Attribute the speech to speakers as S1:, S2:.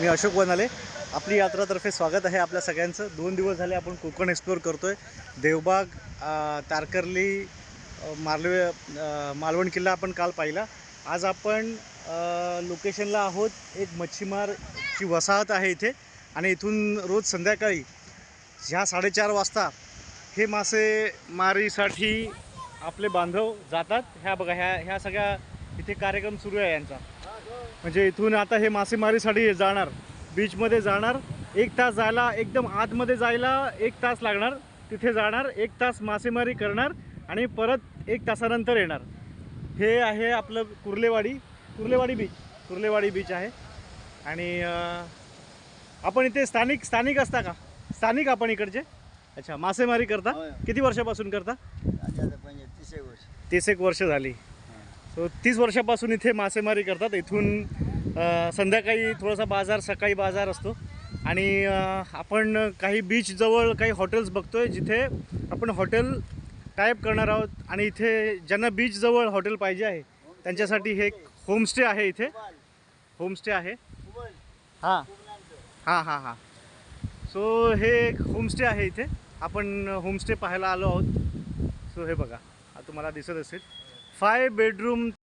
S1: मी अशोक वनाले. आपली यात्रातर्फे स्वागत आहे आपल्या सगळ्यांचं. दोन दिवस झाले आपण कोकण एक्सप्लोअर आहे देवबाग तारकर्ली मालवे मालवण किल्ला आपण काल पाहिला. आज आपण लोकेशनला आहोत. एक मच्छीमारची वसाहत आहे इथे. आणि इथून रोज संध्याकाळी ह्या साडेचार वाजता हे मासेमारीसाठी आपले बांधव जातात. ह्या बघा ह्या ह्या सगळ्या इथे कार्यक्रम सुरू आहे यांचा. म्हणजे इथून आता हे मासेमारीसाठी जाणार. बीचमध्ये जाणार. एक तास जायला एकदम आतमध्ये जायला एक तास लागणार. तिथे जाणार एक तास मासेमारी करणार आणि परत एक तासानंतर येणार. हे आहे आपलं कुर्लेवाडी. कुर्लेवाडी बीच कुर्लेवाडी बीच आहे. आणि आपण इथे स्थानिक स्थानिक असता का? स्थानिक आपण इकडचे? अच्छा मासेमारी करता. किती वर्षापासून करता?
S2: तीस एक वर्ष.
S1: तीस एक वर्ष झाली. तीस वर्षापासून इथे मासेमारी करतात. इथून संध्याकाळी थोडासा बाजार सकाळी बाजार असतो. आणि आपण काही बीचजवळ काही हॉटेल्स बघतो आहे जिथे आपण हॉटेल टाईप करणार आहोत आणि इथे ज्यांना बीचजवळ हॉटेल पाहिजे आहे त्यांच्यासाठी हे एक होमस्टे आहे इथे. होमस्टे आहे. हां. हां हां हां. सो हे एक होमस्टे आहे इथे. आपण होमस्टे पाहायला आलो आहोत. सो हे बघा. तुम्हाला दिसत असेल. five bedroom